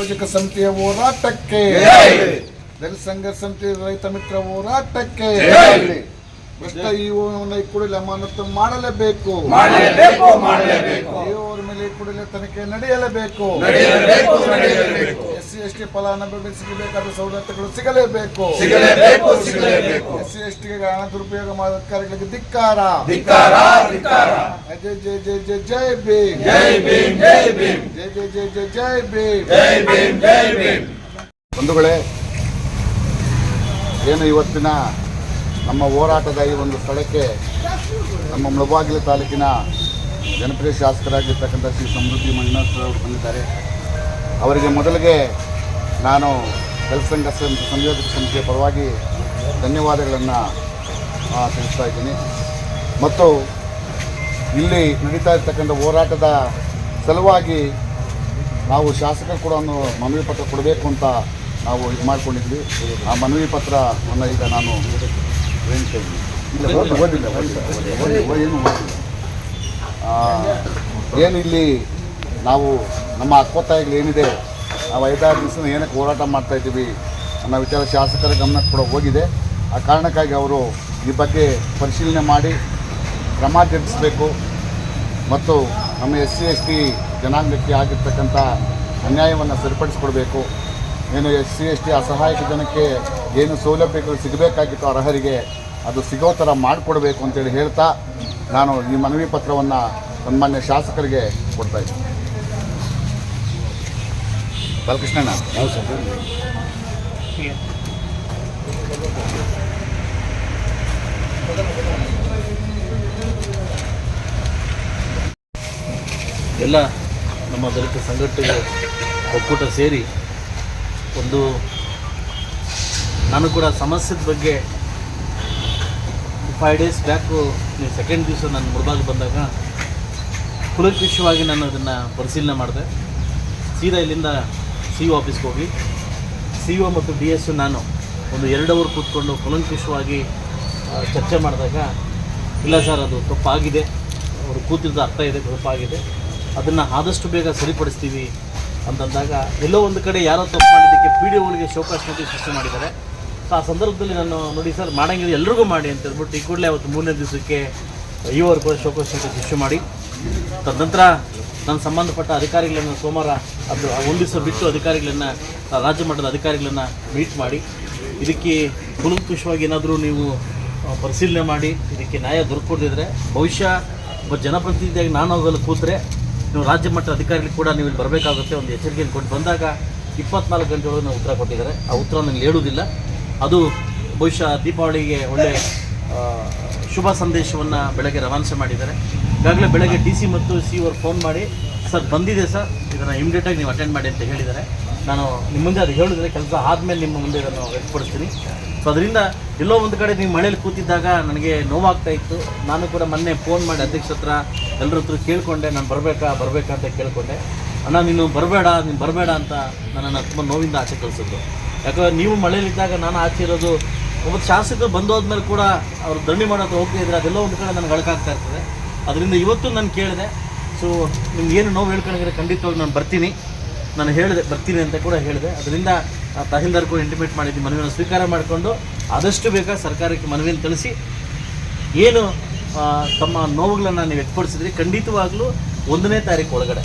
ಯೋಜಕ ಸಮಿತಿಯ ಹೋರಾಟಕ್ಕೆ. ದಲಿತ ಸಂಘ ಸಮಿತಿ ರೈತ ಮಿತ್ರ ಹೋರಾಟಕ್ಕೆ. ಭ್ರಷ್ಟ ಇಒನ ಕೂಡಲೇ ಅಮಾನತು ಮಾಡಲೇಬೇಕು. ಇಒರ ಮೇಲೆ ಕೂಡಲೇ ತನಿಖೆ ನಡೆಯಲೇಬೇಕು. ಎಸ್ ಟಿ ಫಲಾನುಭವಿಗಳಿಗೆ ಸಿಗಬೇಕಾದ ಸವಲತ್ತುಗಳು ಸಿಗಲೇಬೇಕು. ಸಿಗಲೇಬೇಕು ಸಿಗಲೇಬೇಕು ಎಸ್ ಸಿ ಎಸ್ ಟಿಗೆ ಹಣ ದುರುಪಯೋಗ ಮಾಡುವ ಅಧಿಕಾರಿಗಳಿಗೆ ಧಿಕ್ಕಾರ. ಧಿಕ್ಕಾರ ಧಿಕ್ಕಾರ. ಜೈ ಜೈ ಜೈ ಜೈ ಜೈ ಭೀಮ್. ಜೈ ಭೀಮ್ ಜೈ ಭೀಮ್. ಜೈ ಜೈ ಜೈ ಜೈ ಜೈ ಭೀಮ್. ಜೈ ಭೀಮ್ ಜೈ ಭೀಮ್. ಬಂಧುಗಳೇ ಏನು ಇವತ್ತಿನ ನಮ್ಮ ಹೋರಾಟದ ಈ ಒಂದು ಸ್ಥಳಕ್ಕೆ ನಮ್ಮ ಮುಳಬಾಗಿಲು ತಾಲೂಕಿನ ಜನಪ್ರಿಯ ಶಾಸಕರಾಗಿರ್ತಕ್ಕಂಥ ಶ್ರೀ ಸಮೃದ್ಧಿ ಮಂಜುನಾಥ್ ಅವರು ಬಂದಿದ್ದಾರೆ. ಅವರಿಗೆ ಮೊದಲಿಗೆ ನಾನು ಸಂಘ ಸಂಯೋಜಕ ಸಮಿತಿಯ ಪರವಾಗಿ ಧನ್ಯವಾದಗಳನ್ನು ತಿಳಿಸ್ತಾ ಇದ್ದೀನಿ. ಮತ್ತು ಇಲ್ಲಿ ನಡೀತಾ ಇರ್ತಕ್ಕಂಥ ಹೋರಾಟದ ಸಲುವಾಗಿ ನಾವು ಶಾಸಕ ಕೂಡ ಒಂದು ಮನವಿ ಪತ್ರ ಕೊಡಬೇಕು ಅಂತ ನಾವು ಇದು ಮಾಡ್ಕೊಂಡಿದ್ವಿ. ಆ ಮನವಿ ಪತ್ರವನ್ನು ಈಗ ನಾನು ಏನು ಇಲ್ಲಿ ನಾವು ನಮ್ಮ ಹಕ್ಕೊತ್ತಾಯಗಳು ಏನಿದೆ ನಾವು ಐದಾರು ದಿವಸ ಏನಕ್ಕೆ ಹೋರಾಟ ಮಾಡ್ತಾ ಇದ್ದೀವಿ ಅನ್ನೋ ವಿಚಾರ ಶಾಸಕರ ಗಮನಕ್ಕೆ ಕೂಡ ಹೋಗಿದೆ. ಆ ಕಾರಣಕ್ಕಾಗಿ ಅವರು ಈ ಬಗ್ಗೆ ಪರಿಶೀಲನೆ ಮಾಡಿ ಕ್ರಮ ಜರುಗಿಸಬೇಕು ಮತ್ತು ನಮ್ಮ ಎಸ್ ಸಿ, ಎಸ್ ಟಿ ಜನಾಂಗಕ್ಕೆ ಆಗಿರ್ತಕ್ಕಂಥ ಅನ್ಯಾಯವನ್ನು ಸರಿಪಡಿಸ್ಕೊಡ್ಬೇಕು. ಏನು ಎಸ್ ಸಿ, ಎಸ್ ಟಿ ಅಸಹಾಯಕ ಜನಕ್ಕೆ ಏನು ಸೌಲಭ್ಯಗಳು ಸಿಗಬೇಕಾಗಿತ್ತು ಅರ್ಹರಿಗೆ ಅದು ಸಿಗೋ ಥರ ಮಾಡಿಕೊಡ್ಬೇಕು ಅಂತೇಳಿ ಹೇಳ್ತಾ ನಾನು ಈ ಮನವಿ ಪತ್ರವನ್ನು ಸನ್ಮಾನ್ಯ ಶಾಸಕರಿಗೆ ಕೊಡ್ತಾ ಹೌದು ಸರ್. ಎಲ್ಲ ನಮ್ಮ ದಲಿತ ಸಂಘಟನೆ ಒಕ್ಕೂಟ ಸೇರಿ ಒಂದು ನಾನು ಕೂಡ ಸಮಸ್ಯೆದ ಬಗ್ಗೆ ಫೈವ್ ಡೇಸ್ ಬ್ಯಾಕು ನೀವು ಸೆಕೆಂಡ್ ದಿವಸ ನಾನು ಮುಳಬಾಗ್ ಬಂದಾಗ ಕುಲಕ್ಷವಾಗಿ ನಾನು ಅದನ್ನು ಪರಿಶೀಲನೆ ಮಾಡಿದೆ. ಸೀದಾ ಇಲ್ಲಿಂದ ಸಿ ಇ ಆಫೀಸ್ಗೆ ಹೋಗಿ ಸಿ ಒ ಮತ್ತು ಡಿ ಎಸ್ ನಾನು ಒಂದು ಎರಡು ಅವರ್ ಕೂತ್ಕೊಂಡು ಕುಲಂಕುಷವಾಗಿ ಚರ್ಚೆ ಮಾಡಿದಾಗ, ಇಲ್ಲ ಸರ್, ಅದು ತಪ್ಪಾಗಿದೆ. ಅವರು ಕೂತಿದ್ದು ಅರ್ಥ ಇದೆ, ತಪ್ಪಾಗಿದೆ. ಅದನ್ನು ಆದಷ್ಟು ಬೇಗ ಸರಿಪಡಿಸ್ತೀವಿ ಅಂತಂದಾಗ ಎಲ್ಲೋ ಒಂದು ಕಡೆ ಯಾರೋ ತಪ್ಪು ಮಾಡಿದ್ದಕ್ಕೆ ಪಿ ಡಿ ಒಗಳಿಗೆ ಶೋಕಾಸ್ ನೋಟಿಸ್ ಸೃಷ್ಟಿ ಮಾಡಿದ್ದಾರೆ. ಸೊ ಆ ಸಂದರ್ಭದಲ್ಲಿ ನಾನು ನೋಡಿ ಸರ್ ಮಾಡೋಂಗಿಲ್ಲ ಎಲ್ರಿಗೂ ಮಾಡಿ ಅಂತ ಹೇಳ್ಬಿಟ್ಟು ಈ ಕೂಡಲೇ ಅವತ್ತು ಮೂರನೇ ದಿವಸಕ್ಕೆ ಕೂಡ ಶೋಕಾಸ್ ನೋಟಿಸ್ ಇಶ್ಯೂ ಮಾಡಿ. ತದನಂತರ ನಾನು ಸಂಬಂಧಪಟ್ಟ ಅಧಿಕಾರಿಗಳನ್ನು ಸೋಮವಾರ ಅದು ಒಂದು ದಿವಸ ಬಿಟ್ಟು ಅಧಿಕಾರಿಗಳನ್ನು, ರಾಜ್ಯ ಮಟ್ಟದ ಅಧಿಕಾರಿಗಳನ್ನು ಮೀಟ್ ಮಾಡಿ, ಇದಕ್ಕೆ ಕುಲಂಕುಷವಾಗಿ ಏನಾದರೂ ನೀವು ಪರಿಶೀಲನೆ ಮಾಡಿ, ಇದಕ್ಕೆ ನ್ಯಾಯ ದೊರಕೊಡ್ದಿದ್ರೆ ಬಹುಶಃ ಒಬ್ಬ ಜನಪ್ರತಿನಿಧಿಯಾಗಿ ನಾನು ಹೋಗಲು ಕೂತ್ರೆ, ನೀವು ರಾಜ್ಯ ಮಟ್ಟದ ಅಧಿಕಾರಿಗಳು ಕೂಡ ನೀವು ಇಲ್ಲಿ ಬರಬೇಕಾಗುತ್ತೆ, ಒಂದು ಎಚ್ಚರಿಕೆಯನ್ನು ಕೊಟ್ಟು ಬಂದಾಗ ಇಪ್ಪತ್ನಾಲ್ಕು ಗಂಟೆಯೊಳಗೆ ನಾವು ಉತ್ತರ ಕೊಟ್ಟಿದ್ದಾರೆ. ಆ ಉತ್ತರ ನನಗೆ ಹೇಳುವುದಿಲ್ಲ. ಅದು ಬಹುಶಃ ದೀಪಾವಳಿಗೆ ಒಳ್ಳೆ ಶುಭ ಸಂದೇಶವನ್ನು ಬೆಳಗ್ಗೆ ರವಾನಿಸೆ ಮಾಡಿದ್ದಾರೆ. ಈಗಾಗಲೇ ಬೆಳಗ್ಗೆ ಡಿ ಸಿ ಮತ್ತು ಸಿ ಅವರು ಫೋನ್ ಮಾಡಿ, ಸರ್, ಬಂದಿದೆ ಸರ್, ಇದನ್ನು ಇಮಿಡಿಯೇಟಾಗಿ ನೀವು ಅಟೆಂಡ್ ಮಾಡಿ ಅಂತ ಹೇಳಿದ್ದಾರೆ. ನಾನು ನಿಮ್ಮ ಮುಂದೆ ಅದು ಹೇಳಿದ್ರೆ ಕೆಲಸ ಆದಮೇಲೆ ನಿಮ್ಮ ಮುಂದೆ ಇದನ್ನು ವ್ಯಕ್ತಪಡಿಸ್ತೀನಿ. ಸೊ ಅದರಿಂದ ಎಲ್ಲೋ ಒಂದು ಕಡೆ ನೀವು ಮನೇಲಿ ಕೂತಿದ್ದಾಗ ನನಗೆ ನೋವಾಗ್ತಾ ಇತ್ತು. ನಾನು ಕೂಡ ಮೊನ್ನೆ ಫೋನ್ ಮಾಡಿ ಅಧ್ಯಕ್ಷ ಹತ್ರ ಎಲ್ಲರ ಹತ್ರ ಕೇಳಿಕೊಂಡೆ, ನಾನು ಬರಬೇಕಾ ಬರಬೇಕಾ ಅಂತ ಕೇಳಿಕೊಂಡೆ. ಅಣ್ಣ, ನೀನು ಬರಬೇಡ ನೀನು ಬರಬೇಡ ಅಂತ ನನ್ನನ್ನು ತುಂಬ ನೋವಿಂದ ಆಚೆ ಕಳಿಸಿದ್ರು ಯಾಕಂದ್ರೆ ನೀವು ಮಳೆಯಲ್ಲಿದ್ದಾಗ ನಾನು ಆಚೆ ಇರೋದು, ಒಬ್ಬ ಶಾಸಕರು ಬಂದೋದ್ಮೇಲೆ ಕೂಡ ಅವರು ಧರಣಿ ಮಾಡೋದು ಹೋಗ್ತಾ ಇದ್ರೆ ಅದೆಲ್ಲೋ ಒಂದು ಕಡೆ ನನಗೆ ಅಳಕಾಗ್ತಾ ಇರ್ತದೆ. ಅದರಿಂದ ಇವತ್ತು ನಾನು ಕೇಳಿದೆ. ಸೊ ನಿಮ್ಗೆ ಏನು ನೋವು ಹೇಳ್ಕೊಂಡಿದ್ರೆ ಖಂಡಿತವಾಗಿ ನಾನು ಬರ್ತೀನಿ. ನಾನು ಹೇಳಿದೆ ಬರ್ತೀನಿ ಅಂತ ಕೂಡ ಹೇಳಿದೆ. ಅದರಿಂದ ಆ ತಹಸೀಲ್ದಾರ್ ಕೂಡ ಇಂಟಿಮೇಟ್ ಮಾಡಿದ್ದೀನಿ ಮನವಿಯನ್ನು ಸ್ವೀಕಾರ ಮಾಡಿಕೊಂಡು ಆದಷ್ಟು ಬೇಗ ಸರ್ಕಾರಕ್ಕೆ ಮನವಿಯನ್ನು ತಿಳಿಸಿ ಏನು ತಮ್ಮ ನೋವುಗಳನ್ನು ನೀವು ವ್ಯಕ್ತಪಡಿಸಿದ್ರಿ. ಖಂಡಿತವಾಗ್ಲೂ ಒಂದನೇ ತಾರೀಕು ಒಳಗಡೆ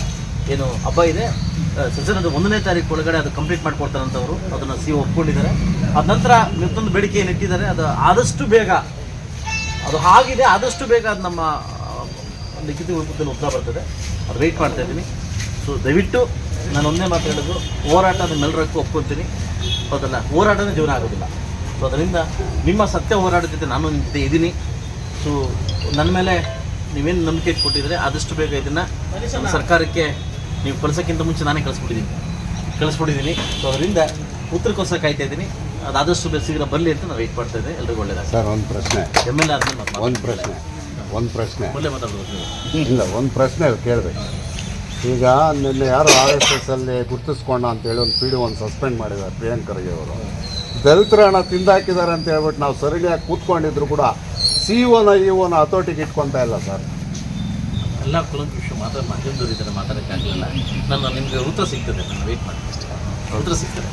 ಏನು ಹಬ್ಬ ಇದೆ. ಆ, ಅದು ಒಂದನೇ ತಾರೀಕು ಒಳಗಡೆ ಅದು ಕಂಪ್ಲೀಟ್ ಮಾಡ್ಕೊಡ್ತಾರಂತವರು. ಅದನ್ನು ಸಿ ಒಪ್ಕೊಂಡಿದ್ದಾರೆ. ಅದ ನಂತರ ಮತ್ತೊಂದು ಬೇಡಿಕೆ ಏನು ಇಟ್ಟಿದ್ದಾರೆ. ಅದು ಆದಷ್ಟು ಬೇಗ ಅದು ಆಗಿದೆ. ಆದಷ್ಟು ಬೇಗ ಅದು ನಮ್ಮ ಲಿಖಿತ ರೂಪದಲ್ಲಿ ಉತ್ತರ ಬರ್ತದೆ. ಅದು ವೆಯ್ಟ್ ಮಾಡ್ತಾ ಇದ್ದೀನಿ. ಸೊ ದಯವಿಟ್ಟು ನಾನು ಒಂದೇ ಮಾತು ಹೇಳೋದು ಹೋರಾಟ ನಿಮ್ಮೆಲ್ಲರಕ್ಕೂ ಒಪ್ಕೊತೀನಿ. ಹೌದಲ್ಲ ಹೋರಾಟನೇ ಜೀವನ ಆಗೋದಿಲ್ಲ. ಸೊ ಅದರಿಂದ ನಿಮ್ಮ ಸತ್ಯ ಹೋರಾಟದ ಜೊತೆ ನಾನು ನಿಮ್ಮ ಜೊತೆ ಇದ್ದೀನಿ. ಸೊ ನನ್ನ ಮೇಲೆ ನೀವೇನು ನಂಬಿಕೆ ಇಟ್ಕೊಟ್ಟಿದ್ರೆ ಆದಷ್ಟು ಬೇಗ ಇದನ್ನು ಸರ್ಕಾರಕ್ಕೆ ನೀವು ಕಳ್ಸೋಕ್ಕಿಂತ ಮುಂಚೆ ನಾನೇ ಕಳಿಸ್ಬಿಟ್ಟಿದ್ದೀನಿ. ಕಳಿಸ್ಬಿಟ್ಟಿದ್ದೀನಿ. ಸೊ ಅದರಿಂದ ಉತ್ತರಕ್ಕೋಸ್ಕರ ಕಾಯ್ತಾ ಇದ್ದೀನಿ. ಅದಾದಷ್ಟು ಶೀಘ್ರ ಬರಲಿ ಅಂತ ನಾನು ವೆಯ್ಟ್ ಮಾಡ್ತಾ ಇದ್ದೀನಿ ಎಲ್ರಿಗೂ ಒಳ್ಳೆಯದಾಗ ಸರ್ ಒಂದು ಪ್ರಶ್ನೆ. ಎಂ ಎಲ್ ಆದ್ಮೇಲೆ ಒಂದು ಪ್ರಶ್ನೆ. ಒಂದು ಪ್ರಶ್ನೆ. ಇಲ್ಲ ಒಂದು ಪ್ರಶ್ನೆ ಕೇಳಬೇಕು. ಈಗ ನಿನ್ನೆ ಯಾರು ಆರ್ ಎಸ್ ಎಸ್ ಅಲ್ಲಿ ಗುರ್ತಿಸ್ಕೊಂಡ ಅಂತೇಳಿ ಒಂದು ಪಿ ಡಿ ಒಂದು ಸಸ್ಪೆಂಡ್ ಮಾಡಿದ್ದಾರೆ ಪ್ರಿಯಾಂಕ್ ಖರ್ಗೆ ಅವರು. ದಲಿತರ ಹಣ ತಿಂದಾಕಿದ್ದಾರೆ ಅಂತ ಹೇಳ್ಬಿಟ್ಟು ನಾವು ಸರಿಯಾಗಿ ಕೂತ್ಕೊಂಡಿದ್ರು ಕೂಡ ಸಿ ಒನ ಇ ಒನ ಹತೋಟಿಗೆ ಇಟ್ಕೊತಾ ಇಲ್ಲ ಸರ್. ಎಲ್ಲ ವಿಷಯ ಮಾತ್ರ ಮಾಧ್ಯಮದವ್ರು ಇದ್ದಾರೆ ಮಾತಾಡೋಕ್ಕಾಗಲಿಲ್ಲ. ನಾನು ನಿಮಗೆ ಉತ್ತರ ಸಿಗ್ತದೆ ನಾನು ವೆಯ್ಟ್ ಮಾಡಿ ಉತ್ತರ ಸಿಗ್ತದೆ.